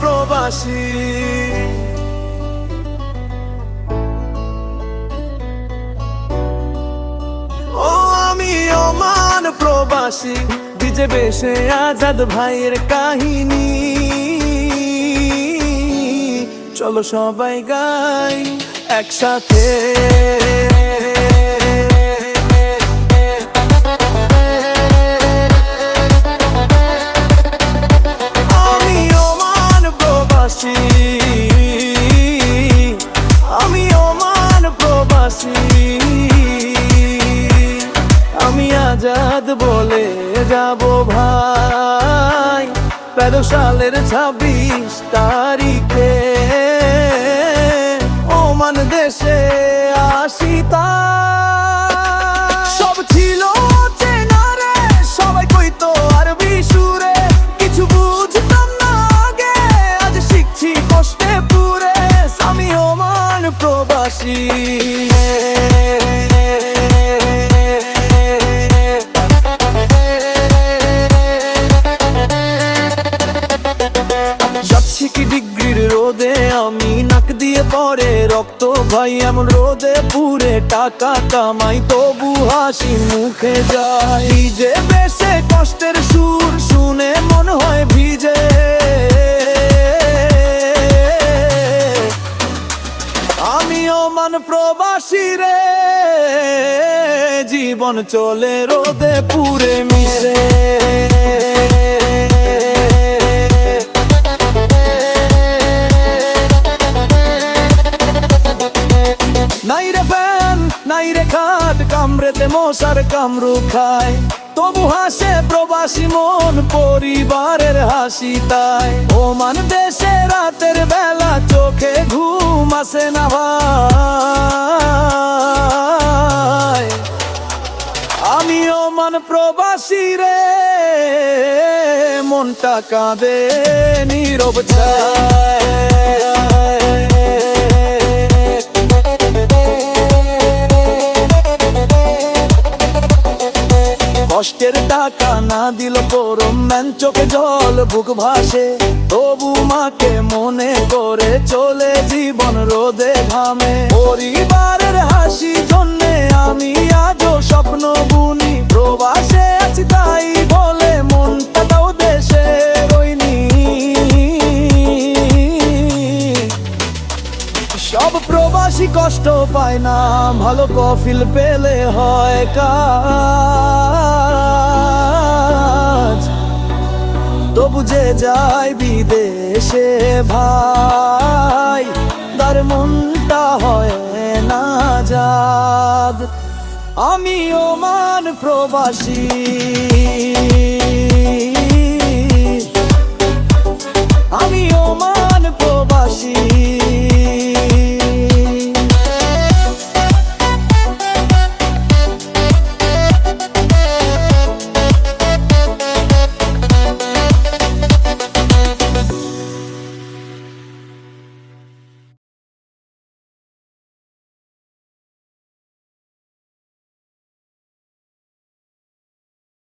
প্রবাসী। ও আমি ওমান প্রবাসী ডিজে বেশে আজাদ ভাইয়ের কাহিনী। চলো সবাই গাই একসাথে। বলে যাব ভাই। তেরো সালের ছাব্বিশ তারিখে। ওমান দেশে আসি। সব ছিল চেনা রে কিছু শিখছি প্রবাসী। রোদে আমি নাক দিয়ে পরে রক্ত ভাই, এমন রোদে পুরে টাকা কামাই, তবু হাসি মুখে যাই যে বেশে কষ্টের সুর, শুনে মন হয় ভিজে। আমি ওমান প্রবাসী রে, জীবন চলে রোদে পুরে মিশে। কামড়েতে মশার কামড়ু খায়। তবু হাসে প্রবাসী মন, পরিবারের হাসি তাই। ওমান দেশে রাতের বেলা চোখে ঘুম আসে না ভাই। আমি ওমান প্রবাসী রে, মনটা কাঁদে নীরব কষ্টের টাকা না দিল পরম ম্যান, চোখে জল, বুক ভাসে। তবু মাকে মনে করে চলে জীবন রোদে ঘামে। পরিবারের হাসি জন্যে আমি আজও স্বপ্ন বুনি। প্রবাসে আছি তাই বলে মনটা তাও দেশে রইনি। সব প্রবাসী কষ্ট পায় না, ভালো কফিল পেলে হয় কাজ তবু যে যায় বিদেশে ভাই তার মনটা হয় না যাদ আমি ওমান প্রবাসী।